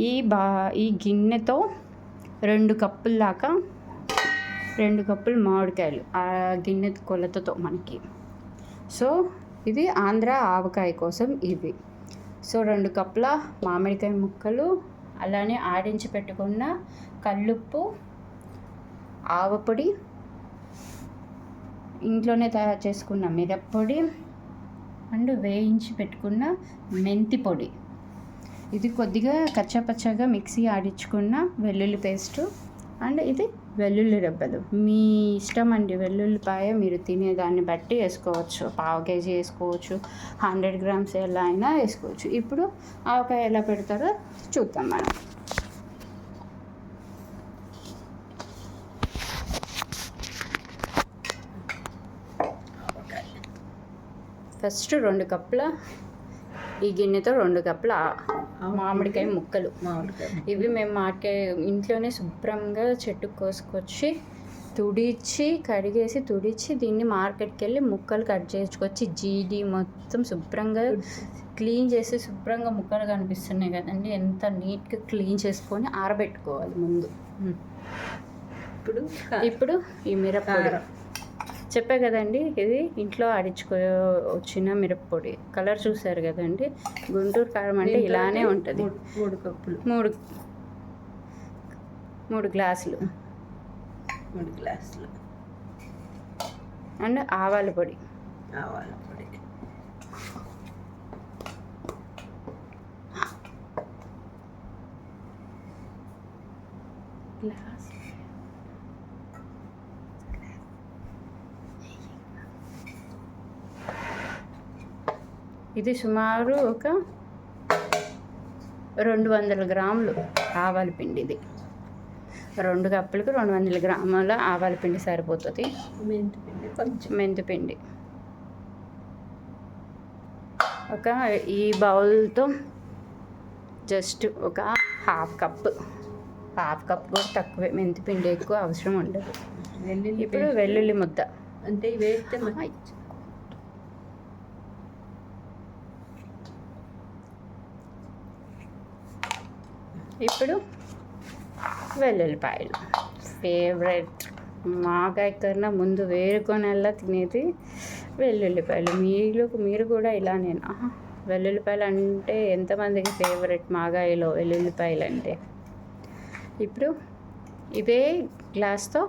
ఈ బా ఈ గిన్నెతో రెండు కప్పుల దాకా రెండు కప్పులు మామిడికాయలు ఆ గిన్నె కొలతతో మనకి. సో ఇది ఆంధ్ర ఆవకాయ కోసం ఇవి సో రెండు కప్పుల మామిడికాయ ముక్కలు అలానే ఆడించి పెట్టుకున్న కల్లుప్పు ఆవపొడి ఇంట్లోనే తయారు చేసుకున్న మిరప్పొడి అండ్ వేయించి పెట్టుకున్న మెంతి పొడి ఇది కొద్దిగా కచ్చాపచ్చాగా మిక్సీ ఆడించుకున్న వెల్లుల్లి పేస్టు. అండ్ ఇది వెల్లుల్లి రెబ్బలు. మీ ఇష్టం అండి వెల్లుల్లిపాయ మీరు తినేదాన్ని బట్టి వేసుకోవచ్చు. పావు కేజీ వేసుకోవచ్చు. హండ్రెడ్ గ్రామ్స్ ఎలా అయినా వేసుకోవచ్చు. ఇప్పుడు ఆవకాయ ఎలా పెడతారో చూద్దాం మనం ఫస్ట్ రెండు కప్పుల ఈ గిన్నెతో రెండు కప్పుల మామిడికాయ ముక్కలు. మామిడికాయ ఇవి మేము మామిడికాయ ఇంట్లోనే శుభ్రంగా చెట్టుకు కోసుకొచ్చి తుడిచి కడిగేసి తుడిచి దీన్ని మార్కెట్కి వెళ్ళి ముక్కలు కట్ చేసుకొచ్చి జీడి మొత్తం శుభ్రంగా క్లీన్ చేసి శుభ్రంగా ముక్కలు కనిపిస్తున్నాయి కదండి. ఎంత నీట్గా క్లీన్ చేసుకొని ఆరబెట్టుకోవాలి ముందు. ఇప్పుడు ఇప్పుడు ఈ మిరప్పొడి కారం. చెప్పా కదండి ఇది ఇంట్లో ఆడించుకో వచ్చిన మిరప్పొడి. కలర్ చూసారు కదండి గుంటూరు కారం అంటే ఇలానే ఉంటుంది. మూడు- మూడు కప్పులు. మూడు మూడు గ్లాసులు. మూడు గ్లాసులు. అండ్ ఆవాల పొడి. ఆవాల పొడి. గ్లాస్. ఇది సుమారు ఒక రెండు వందల గ్రాములు ఆవాల పిండి ఇది. రెండు కప్పులకు రెండు వందల గ్రాముల ఆవాల పిండి సరిపోతుంది. మెంతి పిండి కొంచెం. మెంతి పిండి. ఒక ఈ బౌల్తో జస్ట్ ఒక హాఫ్ కప్ హాఫ్ కప్ కూడా తక్కువే. మెంతి పిండి ఎక్కువ అవసరం ఉండదు. ఇప్పుడు వెల్లుల్లి ముద్ద. అంటే వేస్తే ఇప్పుడు వెల్లుల్లిపాయలు. ఫేవరెట్ మాకాయ కన్నా ముందు వేరుకొనల్లా తినేది వెల్లుల్లిపాయలు. మీరు మీరు కూడా ఇలానేనా వెల్లుల్లిపాయలు అంటే ఎంతమందికి ఫేవరెట్ మాగాయలో వెల్లుల్లిపాయలు అంటే? ఇప్పుడు ఇదే గ్లాస్తో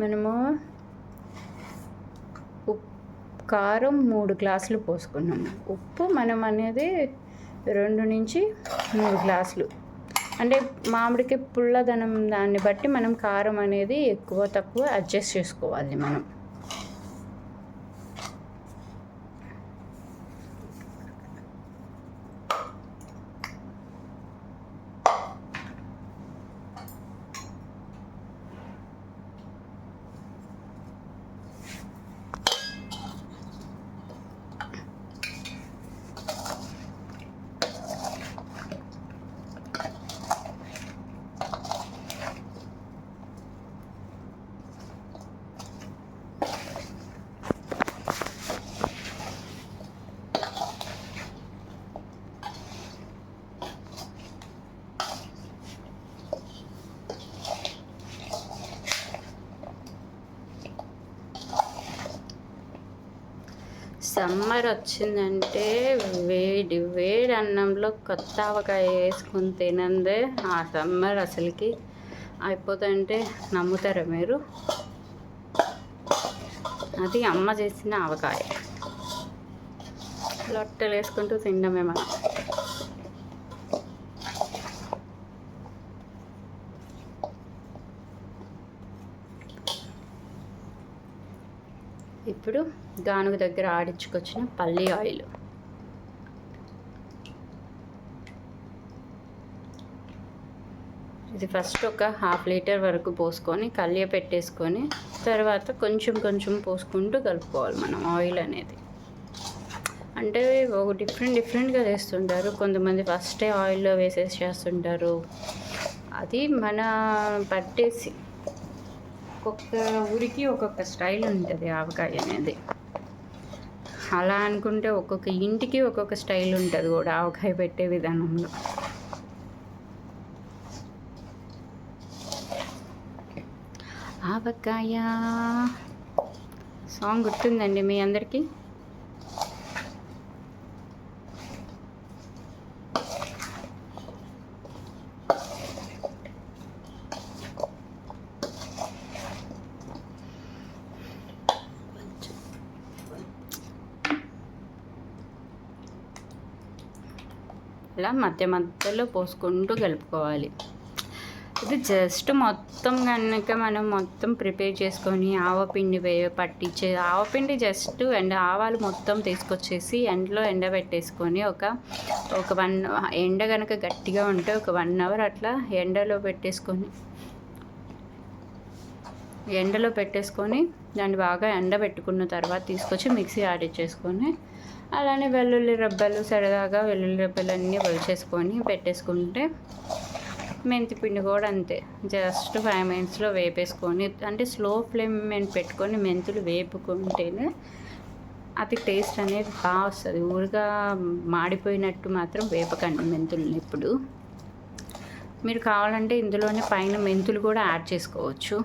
మనము ఉప్ కారం మూడు గ్లాసులు పోసుకున్నాము. ఉప్పు మనం అనేది రెండు నుంచి మూడు గ్లాసులు. అంటే మామిడికి పుల్లదనం దాన్ని బట్టి మనం కారం అనేది ఎక్కువ తక్కువ అడ్జస్ట్ చేసుకోవాలి మనం. సమ్మర్ వచ్చిందంటే వేడి వేడి అన్నంలో కొత్త ఆవకాయ వేసుకుని తినందే ఆ సమ్మర్ అసలుకి అయిపోతుందంటే నమ్ముతారా మీరు? అది అమ్మ చేసిన ఆవకాయ. లొట్టలు వేసుకుంటూ తినడమే మనం. ఇప్పుడు గానుగ దగ్గర ఆడించుకొచ్చిన పల్లి ఆయిల్. ఇది ఫస్ట్ ఒక హాఫ్ లీటర్ వరకు పోసుకొని కలియ పెట్టేసుకొని తర్వాత కొంచెం కొంచెం పోసుకుంటూ కలుపుకోవాలి మనం ఆయిల్ అనేది. అంటే ఒక డిఫరెంట్ డిఫరెంట్గా చేస్తుంటారు. కొంతమంది ఫస్టే ఆయిల్లో వేసేసి చేస్తుంటారు. అది మన పట్టేసి ఒక్కొక్క ఊరికి ఒక్కొక్క స్టైల్ ఉంటుంది ఆవకాయ అనేది. అలా అనుకుంటే ఒక్కొక్క ఇంటికి ఒక్కొక్క స్టైల్ ఉంటుంది కూడా ఆవకాయ పెట్టే విధానంలో. ఆవకాయ. సాంగ్ గుర్తుందండి మీ అందరికీ? అట్లా మధ్య మధ్యలో పోసుకుంటూ కలుపుకోవాలి ఇది జస్ట్ మొత్తం కనుక మనం మొత్తం ప్రిపేర్ చేసుకొని ఆవపిండి వే పట్టించే ఆవపిండి జస్ట్ ఎండ ఆవాలు మొత్తం తీసుకొచ్చేసి ఎండలో ఎండబెట్టేసుకొని ఒక ఒక వన్ ఎండ కనుక గట్టిగా ఉంటే ఒక వన్ అవర్ అట్లా ఎండలో పెట్టేసుకొని ఎండలో పెట్టేసుకొని దాన్ని బాగా ఎండబెట్టుకున్న తర్వాత తీసుకొచ్చి మిక్సీ ఆడిచ్చేసుకొని అలానే వెల్లుల్లి రెబ్బలు సరదాగా వెల్లుల్లి రెబ్బలు అన్నీ వలిచేసుకొని పెట్టేసుకుంటే మెంతి పిండి కూడా అంతే. జస్ట్ ఫైవ్ మినిట్స్లో వేపేసుకొని అంటే స్లో ఫ్లేమ్ మీద పెట్టుకొని మెంతులు వేపుకుంటేనే అది టేస్ట్ అనేది బాగా వస్తుంది. ఊరిగా మాడిపోయినట్టు మాత్రం వేపకండి మెంతులు ఇప్పుడు. మీరు కావాలంటే ఇందులోనే పైన మెంతులు కూడా యాడ్ చేసుకోవచ్చు.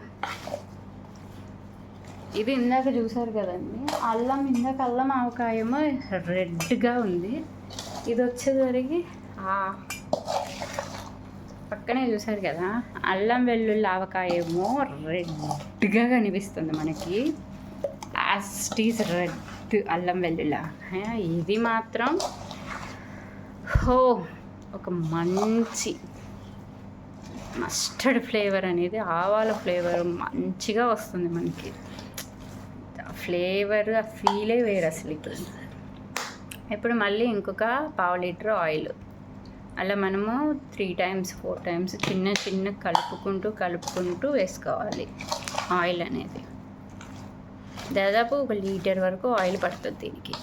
ఇది ఇందాక చూసారు కదండి. అల్లం ఇందాక అల్లం ఆవకాయమో రెడ్గా ఉంది. ఇది వచ్చేసరికి ఆ పక్కనే చూసారు కదా అల్లం వెల్లుల్లి ఆవకాయేమో రెడ్గా కనిపిస్తుంది మనకి. యాస్టీస్ రెడ్ అల్లం వెల్లుల్లి ఇది మాత్రం హో ఒక మంచి మస్టర్డ్ ఫ్లేవర్ అనేది ఆవాల ఫ్లేవర్ మంచిగా వస్తుంది మనకి. ఫ్లేవర్ ఆ ఫీలే వేరు అసలుకి. ఇప్పుడు మళ్ళీ ఇంకొక పావు లీటర్ ఆయిల్. అలా మనము త్రీ టైమ్స్ ఫోర్ టైమ్స్ చిన్న చిన్న కలుపుకుంటూ కలుపుకుంటూ వేసుకోవాలి ఆయిల్ అనేది. దాదాపు ఒక లీటర్ వరకు ఆయిల్ పడుతుంది దీనికి.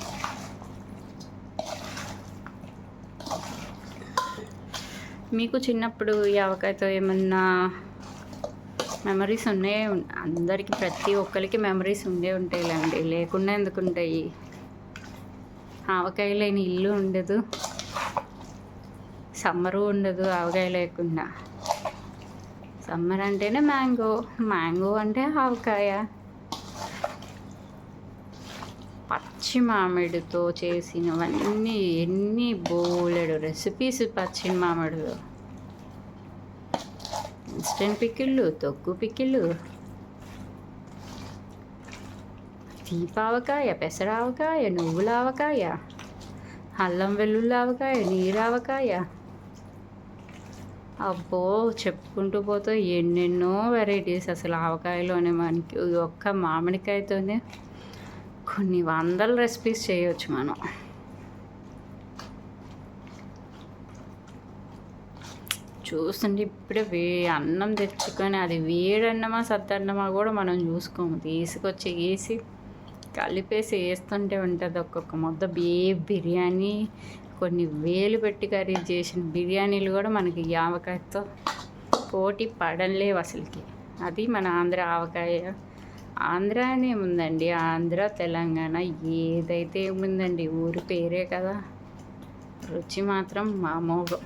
మీకు చిన్నప్పుడు ఈ ఆవకాయతో ఏమన్నా మెమరీస్ ఉండే అందరికీ ప్రతి ఒక్కరికి మెమరీస్ ఉండే ఉంటాయిలేండి. లేకుండా ఎందుకు ఉంటాయి? ఆవకాయ లేని ఇల్లు ఉండదు. సమ్మరు ఉండదు ఆవకాయ లేకుండా. సమ్మర్ అంటేనే మ్యాంగో. మ్యాంగో అంటే ఆవకాయ. పచ్చి మామిడితో చేసినవన్నీ ఎన్ని బోలెడు రెసిపీస్ పచ్చి మామిడిలో. ఇన్స్టెంట్ పిక్కిళ్ళు తొక్కు పికిళ్ళు తీపావకాయ పెసరావకాయ నువ్వుల ఆవకాయ అల్లం వెల్లుల్లి ఆవకాయ నీరావకాయ. అబ్బో చెప్పుకుంటూ పోతే ఎన్నెన్నో వెరైటీస్ అసలు ఆవకాయలోనే మనకి ఒక్క మామిడికాయతోనే కొన్ని వందల రెసిపీస్ చేయొచ్చు మనం. చూస్తుంటే ఇప్పుడే వే అన్నం తెచ్చుకొని అది వేడన్నమా సద్దన్నమా కూడా మనం చూసుకోము. తీసుకొచ్చి వేసి కలిపేసి వేస్తుంటే ఉంటుంది ఒక్కొక్క ముద్ద. ఏ బిర్యానీ కొన్ని వేలు పెట్టి కర్రీ చేసిన బిర్యానీలు కూడా మనకి ఆవకాయతో పోటీ పడలేవు అసలుకి. అది మన ఆంధ్ర ఆవకాయ. ఆంధ్ర అని ఆంధ్ర తెలంగాణ ఏదైతే ఏముందండి ఊరి పేరే కదా. రుచి మాత్రం మామూలు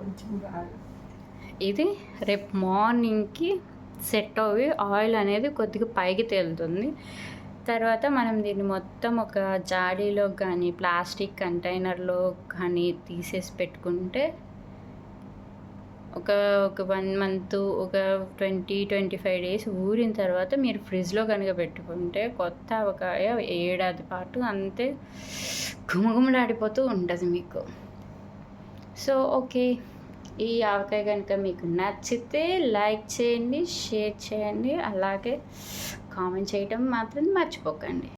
కొంచెం ఇది రేపు మార్నింగ్కి సెట్ అవి ఆయిల్ అనేది కొద్దిగా పైకి తేలుతుంది. తర్వాత మనం దీన్ని మొత్తం ఒక జాడీలో కానీ ప్లాస్టిక్ కంటైనర్లో కానీ తీసేసి పెట్టుకుంటే ఒక ఒక వన్ మంత్ ఒక ట్వంటీ ట్వంటీ ఫైవ్ డేస్ ఊరిన తర్వాత మీరు ఫ్రిడ్జ్లో కనుక పెట్టుకుంటే కొత్త అవకాయ ఏడాది పాటు అంతే గుమగుమలాడిపోతూ ఉంటుంది మీకు. So okay. ఈ ఆవకాయ కనుక మీకు నచ్చితే లైక్ చేయండి షేర్ చేయండి. అలాగే కామెంట్ చేయడం మాత్రం మర్చిపోకండి.